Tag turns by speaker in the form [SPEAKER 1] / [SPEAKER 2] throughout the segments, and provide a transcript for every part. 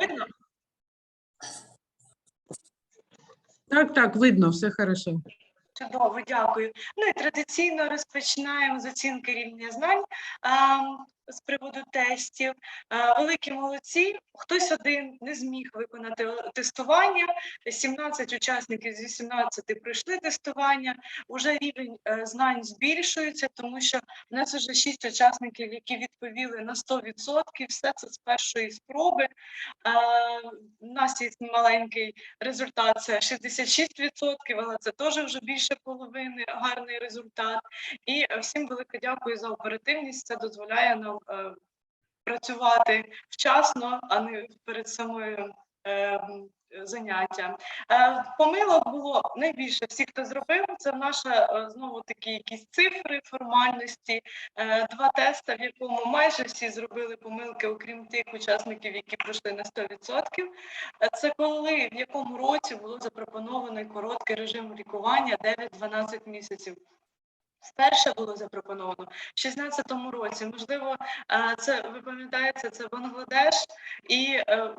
[SPEAKER 1] Видно?
[SPEAKER 2] Так, так, видно, все хорошо.
[SPEAKER 1] Чудово, дякую. Ну і традиційно розпочинаємо з оцінки рівня знань а, з приводу тестів. Великі молодці. Хтось один не зміг виконати тестування. 17 учасників з 18 пройшли тестування. Уже рівень е, знань збільшується, тому що в нас вже 6 учасників, які відповіли на 100%. Все це з першої спроби. У нас є маленький результат це 66%, але це теж вже більше половини гарний результат. І е, всім велике дякую за оперативність. Це дозволяє нам е, працювати вчасно, а не перед самою. е, Заняття Е, помилок було найбільше всіх, хто зробив. Це наша е, знову такі якісь цифри, формальності, е, два тести, в якому майже всі зробили помилки, окрім тих учасників, які пройшли на 100%. Е, Це коли в якому році було запропоновано короткий режим лікування 9-12 місяців. Вперше було запропоновано в 16-му році. Можливо, е, це ви пам'ятаєте, це Бангладеш, і е,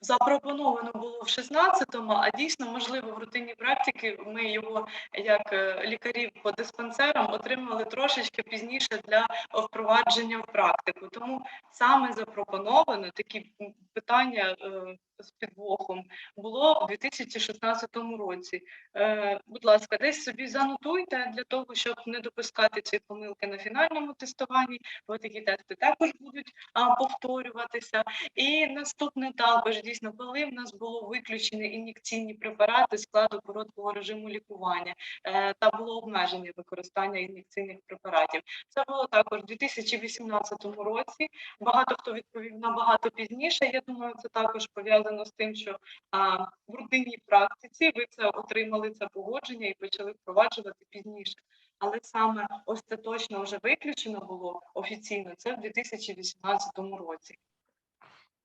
[SPEAKER 1] запропоновано було в 16-му, а дійсно, можливо, в рутинній практиці ми його як е, лікарів по диспансерам отримали трошечки пізніше для впровадження в практику. Тому саме запропоновано такі питання е, з підвохом було у 2016 році. Е, будь ласка, десь собі занотуйте для того, щоб не допускати ці помилки на фінальному тестуванні, бо такі тести також будуть повторюватися. І наступне також дійсно, коли в нас було виключені ін'єкційні препарати складу короткого режиму лікування е, та було обмеження використання ін'єкційних препаратів. Це було також у 2018 році. Багато хто відповів набагато пізніше. Я думаю, це також пов'язано з тим, що а, в рутинній практиці ви це отримали це погодження і почали впроваджувати пізніше. Але саме остаточно вже виключено було офіційно це в 2018 році.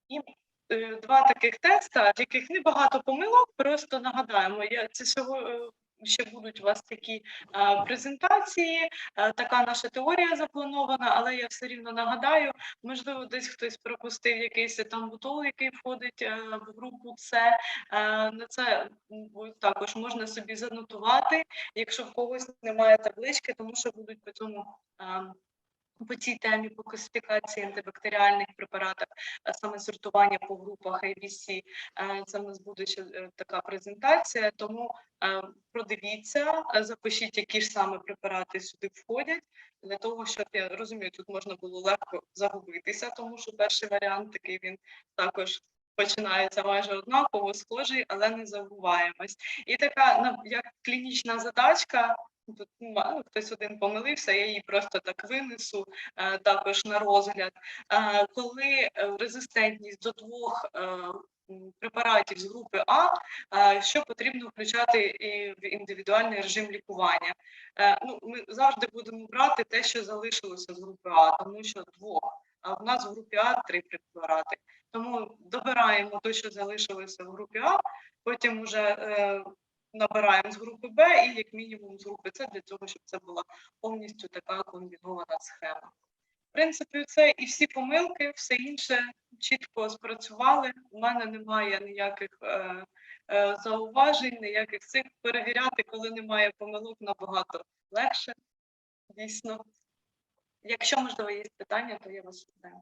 [SPEAKER 1] І е, два таких теста, в яких небагато помилок, просто нагадаємо, я це всього. Ще будуть у вас такі презентації, така наша теорія запланована, але я все рівно нагадаю, можливо, десь хтось пропустив якийсь там бутол, який входить е, в групу С. Е, на це також можна собі занотувати, якщо в когось немає таблички, тому що будуть по цьому. По цій темі по класифікації антибактеріальних препаратів, а саме сортування по групах ABC, е, це в нас буде ще е, така презентація. Тому е, продивіться, запишіть, які ж саме препарати сюди входять, для того, щоб я розумію, тут можна було легко загубитися, тому що перший варіант такий він також. Починається майже однаково, схожий, але не забуваємось. І така на- як клінічна задачка. Тут хтось один помилився, я її просто так винесу е, також на розгляд. Е, коли е, резистентність до двох е, препаратів з групи А, е, що потрібно включати і в індивідуальний режим лікування. Е, Ну, ми завжди будемо брати те, що залишилося з групи А, тому що двох. А в нас в групі А три препарати. Тому добираємо те, що залишилося в групі А, потім вже е, набираємо з групи Б і як мінімум з групи С для того, щоб це була повністю така комбінована схема. В принципі, це і всі помилки, все інше чітко спрацювали. У мене немає ніяких е, е, зауважень, ніяких цих перевіряти, коли немає помилок, набагато легше. Дійсно. Якщо можливо є питання, то я вас питаю.